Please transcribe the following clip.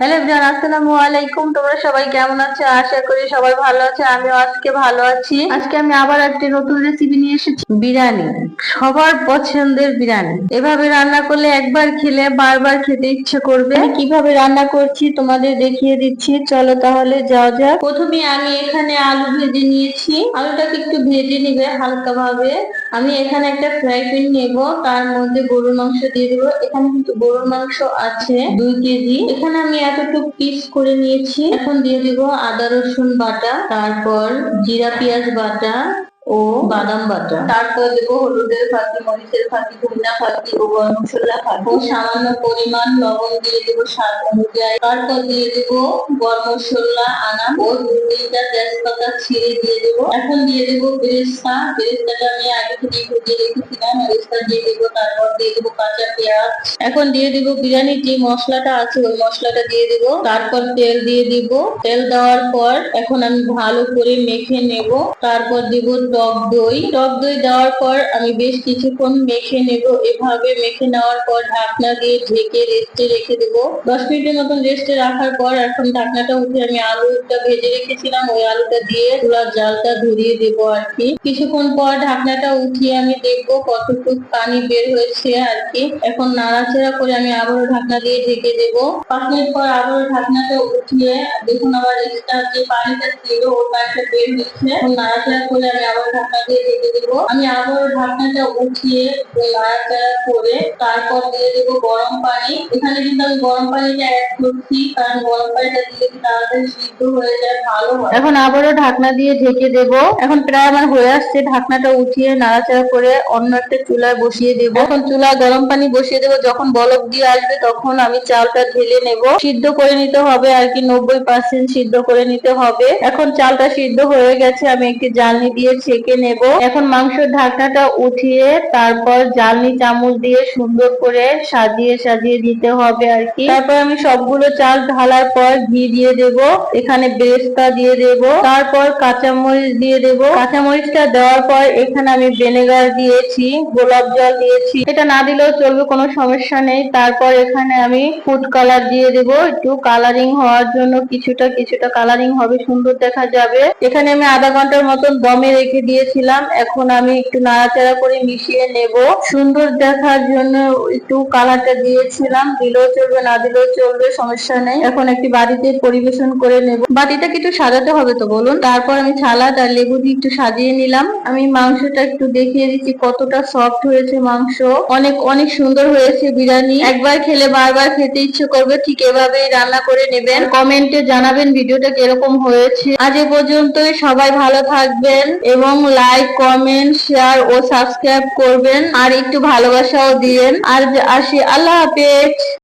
Hello everyone, আসসালামু আলাইকুম। তোমরা সবাই কেমন আছো? আশা করি সবাই ভালো আছে, আমিও আজকে ভালো আছি। আজকে আমি আবার একটি নতুন রেসিপি নিয়ে এসেছি। বিরিয়ানি, সবার পছন্দের বিরিয়ানি। এভাবে রান্না করলে একবার খেলে বারবার খেতে ইচ্ছে করবে। কীভাবে রান্না করছি তোমাদের দেখিয়ে দিচ্ছি। চলো তাহলে যাওয়া যাক। প্রথমে আমি এখানে আলু ভেজে নিয়েছি। আলুটাকে একটু ভেজে নিবে হালকা ভাবে আমি এখানে একটা ফ্রাই প্যান নেব, তার মধ্যে গরুর মাংস দিয়ে দেবো। এখানে কিন্তু গরুর মাংস আছে দুই কেজি। এখানে আমি এতটুকু পিস করে নিয়েছি। এখন দিয়ে দিব আদা রসুন বাটা তারপর জিরা পেঁয়াজ বাটা ও বাদাম বাটা। তারপর দেবো হলুদের ফাঁকি মরিচের ফাঁকি ধনিয়া ফাঁকি ও গরম মশলা ফাঁকি সামান্য পরিমাণ লবণ দিয়ে দেবো স্বাদ অনুযায়ী। তারপর দিয়ে দেবো গরম মশলা আনা ও দু তিনটা তেজপাতা ছিঁড়ে দিয়ে দেবো। এখন দিয়ে দেবো বেরেস্তা। বেরেস্তাটা আমি আগে থেকে ভেজে রেখেছিলাম। বেরেস্তা দিয়ে দেবো তারপর দিয়ে দেবো কাঁচা পেঁয়াজ। এখন দিয়ে দিব বিরিয়ানির যে মশলাটা আছে ওই মশলাটা দিয়ে দিব। তারপর তেল দিয়ে দিব। তেল দেওয়ার পর এখন আমি ভালো করে মেখে নেব। তারপর দিব টক দই। টক দই দেওয়ার পর আমি বেশ কিছুক্ষণ মেখে নেব। এভাবে মেখে নেওয়ার পর ঢাকনা দিয়ে ঢেকে রেস্টে রেখে দেব। দশ মিনিটের মতন রেস্টে রাখার পর এখন ঢাকনাটা উঠে আমি আলুটা ভেজে রেখেছিলাম। ওই আলুটা দিয়ে চুলার জালটা ধরিয়ে দেবো আর কি। কিছুক্ষণ পর ঢাকনাটা উঠিয়ে আমি দেখব কতটুকু পানি বের হয়েছে আর কি। এখন নাড়াচাড়া করে আমি আবারও ঢাকনা দিয়ে ঢেকে দেব। পাঁচ মিনিট পর আবারও ঢাকনাটা উঠিয়ে দেখুন আবার এক্সট্রা যে পানিটা ছিল ওই পানিটা বের হচ্ছে। নাড়াচাড়া করে আমি ঢাকনা দিয়ে আমি উঠিয়ে করে তারপর দিয়ে গরম পানি। এখানে কিন্তু আমি গরম পানিটা অ্যাড করছি, কারণ গরম পানিটা দিলে তাড়াতাড়ি সিদ্ধ হয়ে যায়, ভালো হয়। এখন আবারও ঢাকনা দিয়ে ঢেকে দেব। এখন প্রায় আমার হয়ে আসছে, ঢাকনাটা উঠিয়ে নাড়াচাড়া করে অন্য একটা চুলায় বসিয়ে দেব। এখন চুলা গরম পানি বসিয়ে দেবো, যখন বলক দিয়ে আসবে তখন আমি চালটা ঢেলে নেব। সিদ্ধ করে নিতে হবে আর কি, নব্বই পার্সেন্ট সিদ্ধ করে নিতে হবে। এখন চালটা সিদ্ধ হয়ে গেছে, আমি একটি জালনি দিয়ে ছেঁকে নেব। এখন মাংসের ঢাকনাটা উঠিয়ে তারপর জালনি চামচ দিয়ে সুন্দর করে সাজিয়ে সাজিয়ে দিতে হবে আর কি। তারপর আমি সবগুলো চাল ঢালার পর ঘি দিয়ে দেব। এখানে বেরেস্তা দিয়ে দেব। তারপর কাঁচামরিচ দিয়ে দেব। কাঁচামরিচটা দেওয়ার পর এখানে আমি ভিনেগার দিয়েছি, গোলাপ জল দিয়েছি। এটা না দিলেও চলবে, কোনো সমস্যা নেই। তারপর এখানে আমি ফুড কালার দিয়ে দেব। একটু কালারিং হওয়ার জন্য কিছুটা কিছুটা কালারিং হবে, সুন্দর দেখা যাবে। এখানে আমি আধা ঘণ্টার মতন দমে রেখে দিয়েছিলাম। এখন আমি একটু নাড়াচাড়া করে মিশিয়ে নেব। সুন্দর দেখার জন্য একটু কালারটা দিয়েছিলাম। দিলেও চলবে, না দিলেও চলবে, সমস্যা নেই। এখন একটি বাড়িতে পরিবেশন করে নেব। বাটিটা একটু সাজাতে হবে তো বলুন? তারপর আমি সালাদ আর লেবু দিয়ে একটু সাজিয়ে নিলাম। আমি মাংসটা একটু দেখিয়ে দিচ্ছি, কতটা সফট হয়েছে মাংস। অনেক অনেক সুন্দর হয়েছে বিরিয়ানি। একবার খেলে বারবার খেতে ইচ্ছে করবে, ঠিক এভাবেই রান্না করে নেবেন। কমেন্টে জানাবেন ভিডিওটা কীরকম হয়েছে। আজ এ পর্যন্তই, সবাই ভালো থাকবেন এবং লাইক কমেন্ট শেয়ার ও সাবস্ক্রাইব করবেন। আর একটু ভালোবাসাও দিয়েন। আর আসি, আল্লাহ হাফেজ।